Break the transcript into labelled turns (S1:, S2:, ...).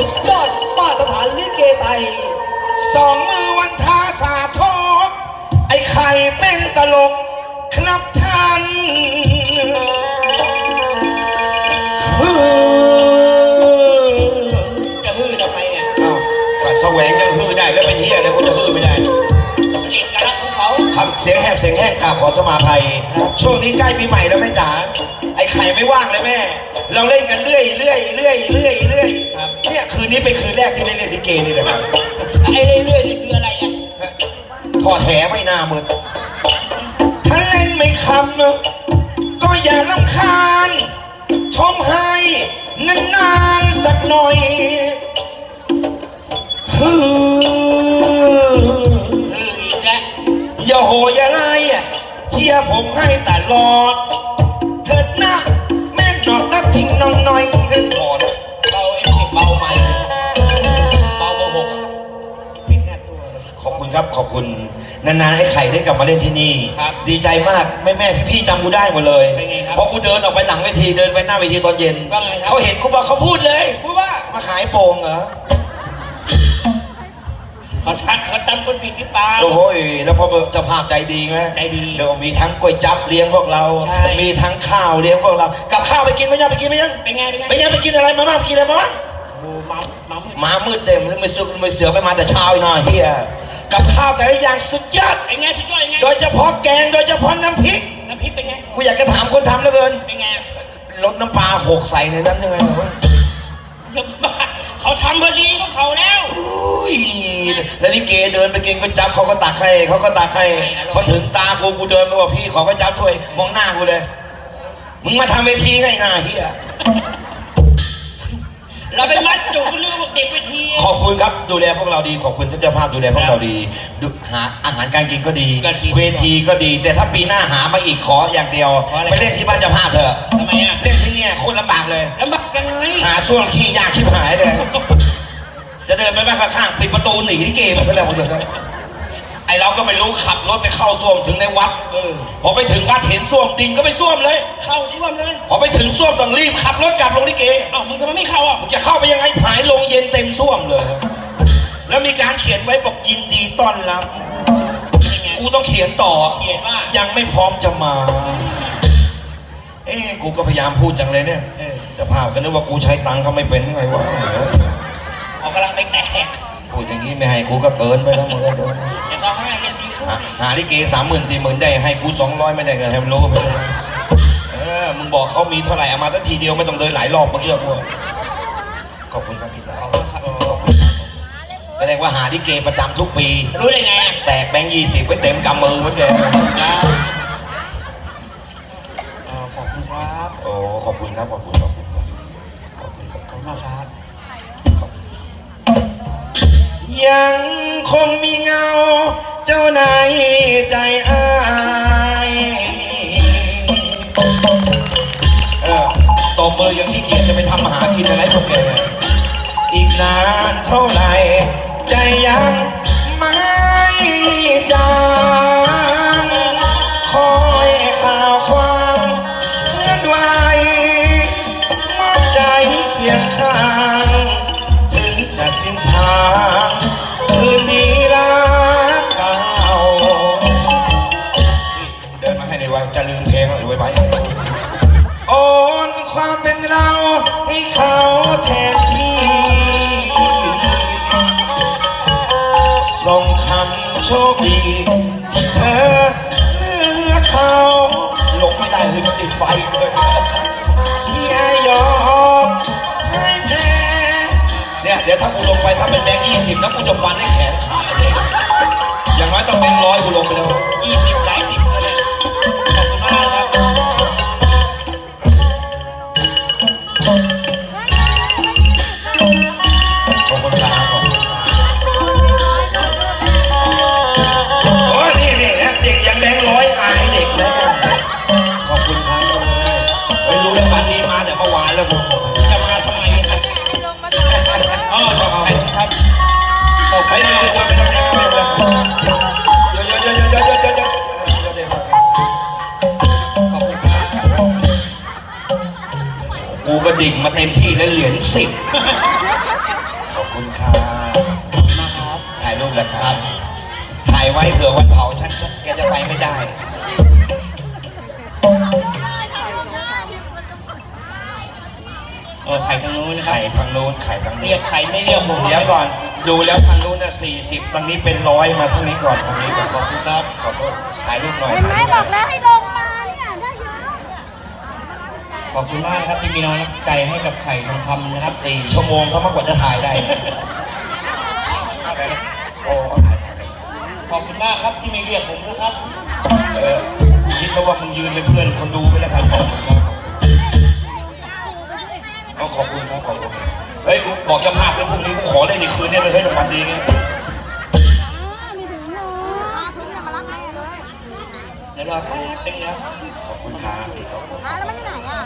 S1: สุดยอดมาตรฐานลิเกไทย
S2: สองมือวันทาสาโชคไอ้ไข่เป็นตลกครับท่านฮือ
S1: จะฮือทำไมเนี่ย
S2: เอ้าก็แสวงยังฮือได้แล้วเป็นเฮียแล้วคุณจะฮือไม่ได้
S1: เอกลักษณ์ของเขา
S2: ครับเสียงแหบเสียงแห้งกราบขอสมาภัย ช่วงนี้ใกล้ปีใหม่แล้วแม่จ๋าไอ้ไข่ไม่ว่างเลยแม่ เราเล่นกันเรื่อยเรื่อยเรื่อยเรื่อยเรื่อยเนี่ยคืนนี้เป็นคืนแรกที่ได้เล่นลิเกนี่แหละครับ
S1: ไอ้เรื่อยๆนี่คืออะไรอะ
S2: ถอดแหไม่น่ามึนถ้าเล่นไม่คำนะก็อย่าลำคาญ ชมให้นานๆสักหน่อยฮือ
S1: ฮืออีกแล้ว
S2: อย่าโหอย่าไล่อะเชียร์ผมให้ตลอด ทิ้งน้องหน่อยกันก่อน
S1: เบาเอ็มเบาใหม่เบาเบอร์หกเป็นแค่ตัว
S2: ขอบคุณครับขอบคุณ นานๆให้ไข่ได้กลับมาเล่นที่นี่
S1: ครับ
S2: ดีใจมากแม่แม่ๆพี่ๆจำกูได้หมดเลย
S1: เป็นไงครับ
S2: พอกูเดินออกไปหลังเวทีเดินไปหน้าเวทีตอนเย็น
S1: ว่าไงครับ
S2: เขาเห็นกูบอกเขาพูดเลย
S1: พูดว่า
S2: มาขายโป่งเหรอ
S1: เขาทักเขาจำคนผิดหรือเปล่า
S2: โอ้โหแล้วพอเจ้าภาพใจดีไหม
S1: ใจดี
S2: เดี๋ยวมีทั้งก๋วยจั๊บเลี้ยงพวกเรา
S1: ใช่
S2: มีทั้งข้าวเลี้ยงพวกเรา กับข้าวไปกินไหมยังไปกินไหมยัง
S1: เป็นไงเป็นไง
S2: ไม่ยังไปกินอะไรมาบ้างไปกินอะไรมาบ้าง
S1: โอ้เมาเมา
S2: มามืดเต็มไม่ซุกไม่เสือไปมาแต่เช้าอีกหน่อยเฮียกับข้าวแต่ละอย่างสุดยอด
S1: เป็นไงสุดยอดยังไง
S2: โดยเฉพาะแกงโดยเฉพาะน้ำพริก
S1: น้ำพริกเป็นไง
S2: กูอยากจะถามคนทำเหลือเกิน
S1: เป็นไง
S2: ลดน้ำปลาหกใส่ในนั้นยังไงเหรอวะ
S1: อย่าบ้าเขาทำพอดีของเขาแล้ว
S2: อุ้ย แล้วนี่เกเดินไปกินก็จับเขาก็ตักให้เขาก็ตักให้พอถึงตากูกูเดินไปบอกพี่ขอก็จับถ้วยมองหน้ากูเลย มึงมาทำเวทีไงหน้าเฮีย
S1: เราเป็นมัดจุกเรื่องพวกเด็กไปที
S2: ขอบคุณครับดูแลพวกเราดีขอบคุณท่านเจ้าภาพดูแลพวกเราดีดูหาอาหารการกินก็ดี เวทีก็ดี แต่ถ้าปีหน้าหามาอีกขออย่างเดียวไปเล่นที่บ้านเจ้าภาพเถอะ
S1: ทำไมอะ
S2: เล่นที่เนี่ยโคตรลำบากเลย
S1: ลำบากยังไง
S2: หาช่วงขี้ยากชิบหายเลย จะเดินไปบ้านข้างๆปิดประตูหนีที่เกมไปแล้วหมดเลยไอเราก็ไม่รู้ขับรถไปเข้าส้วมถึงในวัด
S1: เออ
S2: พอไปถึงวัดเห็นส้วมดิ่งก็ไปส้วมเลย
S1: เข้าท่วมเลย
S2: พอไปถึงส้วมต้องรีบขับรถกลับลงลิเก
S1: เอ้ามึงทำไมไม่เข้าอะ
S2: มึงจะเข้าไปยังไงผายลงเย็นเต็มส้วมเลย แล้วมีการเขียนไว้บอกยินดีต้อนรับ
S1: เป็นไง
S2: กูต้องเขียนต่อ
S1: เขียนว่า
S2: ยังไม่พร้อมจะมา เอ้กูก็พยายามพูดจังเลยเนี่ย
S1: เออ
S2: เจะภาพก็นึกว่ากูใช้ตังค์เขาไม่เป็นไงวะ
S1: ออกกำลังไปแตก
S2: พูดอย่างนี้ไม่ให้กูก็เกินไปแล้วมึงก็โดน
S1: เดี๋ยวเขาให้กันดีทุก
S2: หาหาลิเกสามหมื่นสี่หมื่นได้ให้กูสองร้อยไม่ได้ก็ให้มันรู้ไปเลยเออมึงบอกเขามีเท่าไหร่เอามาสักทีเดียวไม่ต้องเดินหลายรอบเมื่อกี้กูขอบคุณครับพี่สาวแสดงว่าหาลิเกประจำทุกปี
S1: รู้ได้ไงอะ
S2: แตกแบงค์ยี่สิบไว้เต็มกำมือเหมือนแก
S1: อ๋อขอบคุณครับ
S2: โอ้ขอบคุณครับ ขอบคุณ ขอบคุณ ขอบคุณขอบคุณ
S1: ขอบคุณมากครับ
S2: ยังคงมีเงา เจ้านายใจอายเออตบมือยังขี้เกียจจะไปทำมาหากินอะไรพวกแกเนี่ยอีกนานเท่าไหร่ใจยัง เพลงหรือไว้ไว้โอนความเป็นเราให้เขาแทนที่ ส่งคำโชคดีที่เธอเลือกเขาลงไม่ได้เลยมันติดไฟเลยอย่ายอมให้แพ้เนี่ยเดี๋ยวถ้ากูลงไปถ้าเป็นแบงค์ยี่สิบนะกูจะฟันให้แขนขาดเลยอย่างน้อยต้องเป็นร้อยกูลงไปแล้ว
S1: ยี่สิบ
S2: Thank you. ดิ่งมาเต็มที่แล้วเหรียญสิบขอบคุณค่ะ
S1: มากครับ
S2: ถ่ายรูปแล้วครับ ถ่ายไว้เผื่อวันเผาฉันแกจะไปไม่ได้
S1: เออไข่ทางนู้นนะครับ
S2: ไข่ทางนู้นไข่ทาง
S1: เรี
S2: นี้
S1: ยกไข่ไม่เรียกผม
S2: เดี๋ยวก่อน ดูแล้วทางนู้นน่ะสี่สิบตอนนี้เป็นร้อยมาทางนี้ก่อนตรงนี้ก่อนขอบคุณครับ ขอโทษถ่ายรูปหน่อย
S3: เห็นไหม
S2: ถ่ายรูปห
S3: บ
S2: น่
S3: อ
S2: อกย
S3: แล้วให้ลงมาเนี่ยได้เยอะ
S1: ข อบคุณมากนะครับที่มีน้ำใจให้กับไข่ทองคำนะครับ
S2: สี่ชั่วโมงเขามากกว่าจะถ่ายได้เอาไปนะโอ้เอาถ่ายถ่ายถ่าย
S1: ขอบคุณมากครับที่ไม่เรียกผมนะครับ
S2: เออคิดซะว่ามึงยืนเป็นเพื่อนคนดูไปแล้วกันขอบคุณครับเอาขอบคุณครับขอบคุณเฮ้ยกูบอกเจ้าภาพเลยพรุ่งนี้กูขอเล่นอีกคืนเนี่ยเลยให้รางวัลดีไง
S3: ไม่ถึงเลยมาถึงเนี่ยมารับแม่เลย
S1: เดี๋ยวรอแป๊บนึงนะ
S2: ขอบคุณครับ
S3: อะแล้วมันอยู่ไหนอะ